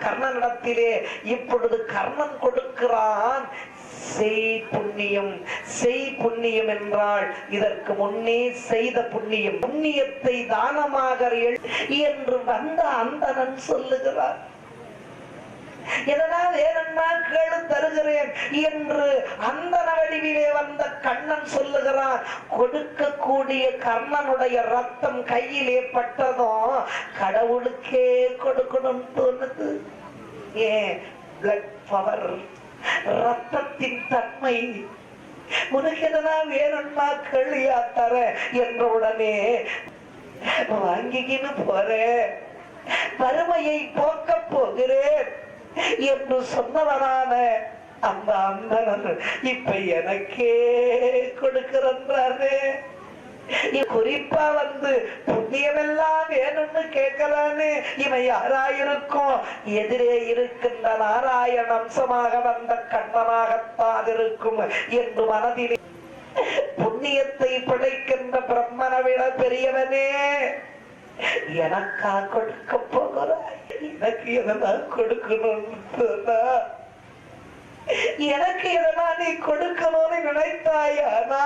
கர்ணனிடத்திலே இப்பொழுது கர்ணன் கொடுக்கிறான். செய் புண்ணியம் செய் புண்ணியம் என்றால் இதற்கு முன்னே செய்த புண்ணியம். புண்ணியத்தை தானமாக எள்- என்று வந்த அந்தனன் சொல்லுகிறார். இதனால் வேணும்னா தருகிறேன் என்று அந்த வடிவிலே வந்த கண்ணன் சொல்லுகிறான் கொடுக்கக்கூடிய கர்ணனுடைய ரத்தம் கையிலே பட்டதும் கடவுளுக்கே கொடுக்கணும் தோணுது. ஏன் பிளட் பவர் ரத்தத்தின் தன்மை. உனக்கு எதனா வேணும்னா கேளியா தர என்ற உடனே வாங்கிக்கின்னு போறேன் வறுமையை போக்க போகிறேன் என்று சொன்னவனான அந்த அந்தணன் இப்ப எனக்கே கொடுக்கிறாரு குறிப்பா வந்து புண்ணியமெல்லாம் வேணும்னு கேட்கலான்னு இவன் யாராயிருக்கும் எதிரே இருக்கின்ற நாராயண அம்சமாக வந்த கண்ணனாகத்தான் இருக்கும் என்று மனதில் புண்ணியத்தை படைக்கின்ற பிரம்மனை விட பெரியவனே. எனக்கா கொடுக்க போகிறாய்? எனக்கு எதனா கொடுக்கணும்னு சொன்னா எனக்கு எதனா நீ கொடுக்கணும்னு நினைத்தாயானா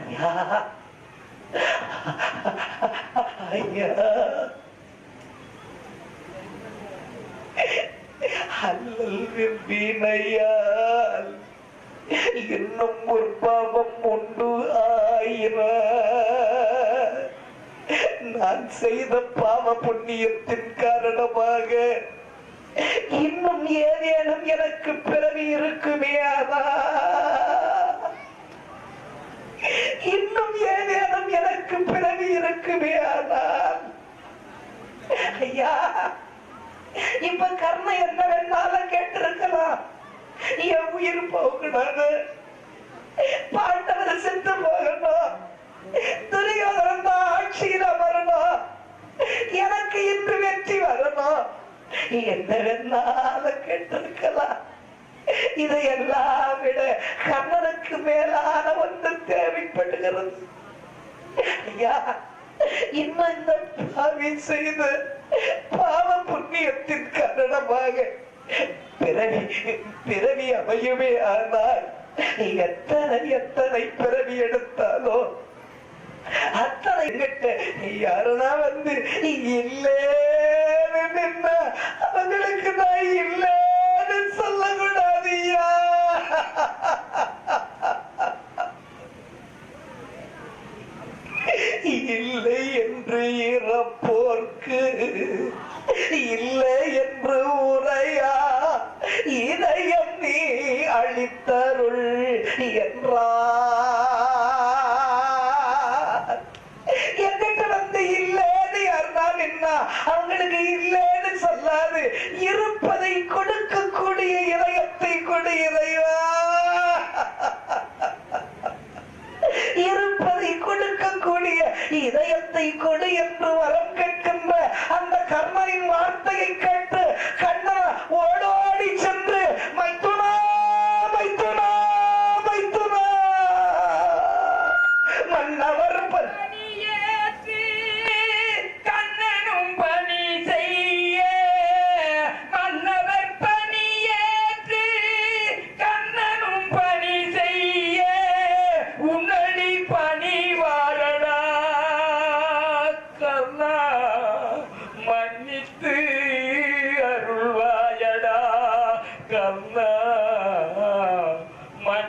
ஐயா. ஐயா. அல்லல் வீணையால் இன்னும் ஒரு பாவம் உண்டு ஆயிர? நான் செய்த பாவ புண்ணியத்தின் காரணமாக இன்னும் ஏதேனும் எனக்கு பிறவி இருக்குமே ஆனா இன்னும் ஏதேனும் எனக்கு பிறவி இருக்குமே ஆனால் ஐயா இப்ப கர்ண என்ன வேணாலும் கேட்டிருக்கலாம். என் உயிர் போகணும் பாண்டவர் செத்து போகணும். துரியோதனன் என்ன வேணாலும் கேட்டிருக்கலாம். இதையெல்லாம் விட கண்ணனுக்கு மேலான ஒன்று தேவைப்படுகிறது. ஐயா இன்னும் இந்த பாவி செய்து பாவ புண்ணியத்தின் காரணமாக பிறவி பிறவி அமையுமே ஆனால் எத்தனை எத்தனை பிறவி எடுத்தாலோ அத்தனை கிட்ட யாருனா வந்து இல்லேன்னு நின்ன அவங்களுக்கு நான் இல்லைன்னு சொல்லக்கூடாது ஐயா இல்லை என்று இறப்போர்க்கு இல்லை என்று உரையா? இதயம் நீ அளித்தருள் என்றார். இதயத்தை இறைவா. இருப்பதை கொடுக்கக்கூடிய இதயத்தை கொடு என்று வரம் கேட்கின்ற அந்த கர்ணனின் வார்த்தையை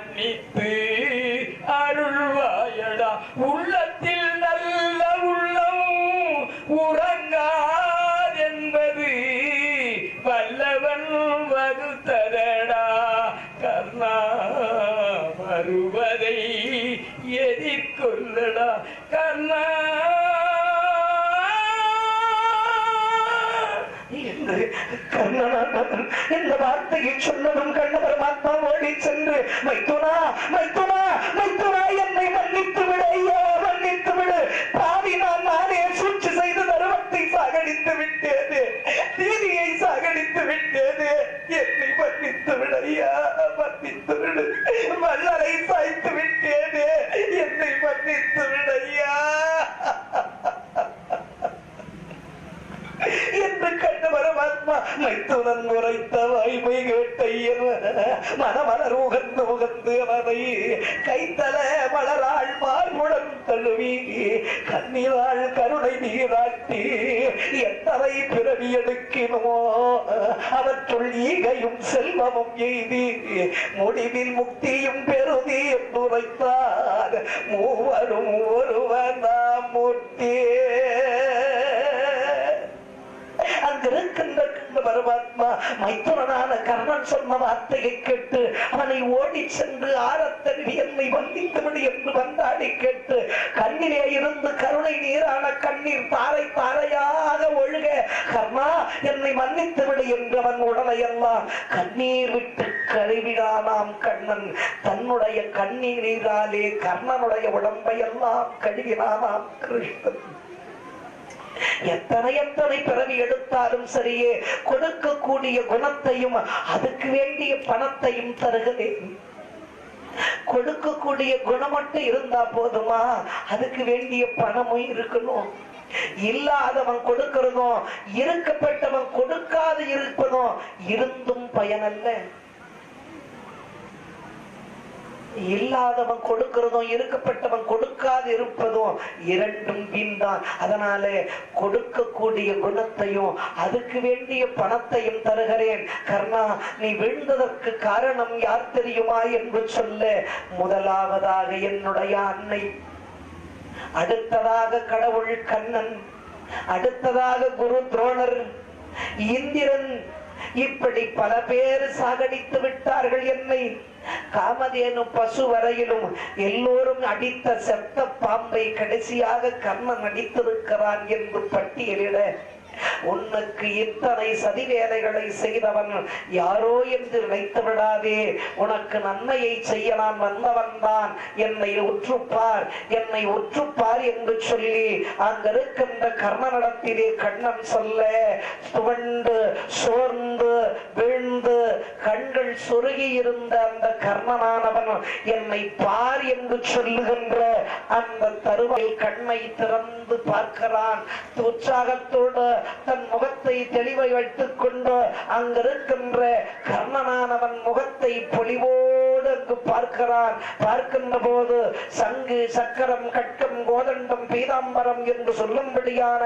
மன்னித்து அருள்வாயடா. உள்ளத்தில் நல்ல உள்ளம் உறங்காதென்பது வல்லவன் வருத்தரடா கர்ணா வருவதை எதிர்கொள்ளடா. என்று இந்த வார்த்தையை சொன்னதும் கண்ண பரமாத்மா ஓடி சென்று மைத்துனா மைத்துனா மைத்துனா என்னை மன்னித்து விட ஐயா மன்னித்து விடு. பாவி நான் நானே சூழ்ச்சி செய்து தருவத்தை சாகடித்து விட்டேது நீதியை சாகடித்து விட்டேது என்னை மன்னித்து விட ஐயா மன்னித்து விடு. வல்லரை சாய்த்து விட்டேது என்னை மன்னித்து விடு ஐயா என்று கண்ட பரமாத்மா மைத்துனன் உரைத்த வாய்மை கேட்டையன் மனமலர் உகந்து அவனை கைத்தல மலராள் மார்புடன் தழுவி கண்ணீராள் கருணை நீராட்டி எத்தனை பிறவி எடுக்கினோ அவற்றுள் ஈகையும் செல்வமும் எய்தி முடிவில் முக்தியும் பெறுதி என்றுரைத்தார் மூவரும் ஒருவர் நாம் மூர்த்தியே அங்கிருக்கின்ற கிருஷ்ண பரமாத்மா மைத்துனனான கர்ணன் சொன்ன வார்த்தையை கேட்டு அவனை ஓடி சென்று ஆரத்தருவி என்னை வந்தித்து என்று வந்தாடி கேட்டு கண்ணிலே இருந்து கருணை நீரான கண்ணீர் தாரை தாரையாக ஒழுக. கர்ணா என்னை மன்னித்துவிடு என்று அவன் உடலை எல்லாம் கண்ணீர் விட்டு கழுவினானாம் கண்ணன். தன்னுடைய கண்ணீராலே கர்ணனுடைய உடம்பையெல்லாம் கழுவினானாம் கிருஷ்ணன். எத்தனை எத்தனை பிறவி எடுத்தாலும் சரியே கொடுக்கக்கூடிய குணத்தையும் அதுக்கு வேண்டிய பணத்தையும் தருகிறேன். கொடுக்கக்கூடிய குணம் மட்டும் இருந்தா போதுமா? அதுக்கு வேண்டிய பணமும் இருக்கணும். இல்லாதவன் கொடுக்கிறதும் இருக்கப்பட்டவன் கொடுக்காது இருப்பதும் இருந்தும் பயனல்ல. இல்லாதவன் கொடுக்கிறதும் இருக்கப்பட்டவன் கொடுக்காது இருப்பதும் இரண்டும் வீண்தான். அதனால கொடுக்கக்கூடிய குணத்தையும் அதுக்கு வேண்டிய பணத்தையும் தருகிறேன். கர்ணா நீ விழுந்ததற்கு காரணம் யார் தெரியுமா என்று சொல்ல முதலாவதாக என்னுடைய அன்னை. அடுத்ததாக கடவுள் கண்ணன். அடுத்ததாக குரு துரோணர். இந்திரன். இப்படி பல பேர் சாகடித்து விட்டார்கள் என்னை. காமதேனு பசு வரையிலும் எல்லோரும் அடித்த செத்த பாம்பை கடைசியாக கர்ணன் அடித்திருக்கிறான் என்று பட்டியலிட உனக்கு இத்தனை சதி வேலைகளை செய்தவன் யாரோ என்று நினைத்து விடாதே உனக்கு நன்மையை செய்ய நான் வந்தவன் தான் என்னை உற்றுப்பார் என்னை உற்றுப்பார் என்று சொல்லி அங்கிருக்கின்ற கர்ணனிடத்திலே கண்ணன் சொல்ல துவண்டு சோர்ந்து வீழ்ந்து கண்கள் சொருகி இருந்த அந்த கர்ணனானவன் என்னை பார் என்று சொல்லுகின்ற அந்த தருவாயில் கண்ணை திறந்து பார்க்கிறான். உற்சாகத்தோடு தன் முகத்தை தெளிவை வைத்துக் கொண்டு அங்கிருக்கின்ற கர்ணனானவன் முகத்தை பொலிவோடு அங்கு பார்க்கிறான். பார்க்கின்ற போது சங்கு சக்கரம் கட்டம் கோதண்டம் பீதாம்பரம் என்று சொல்லும்படியான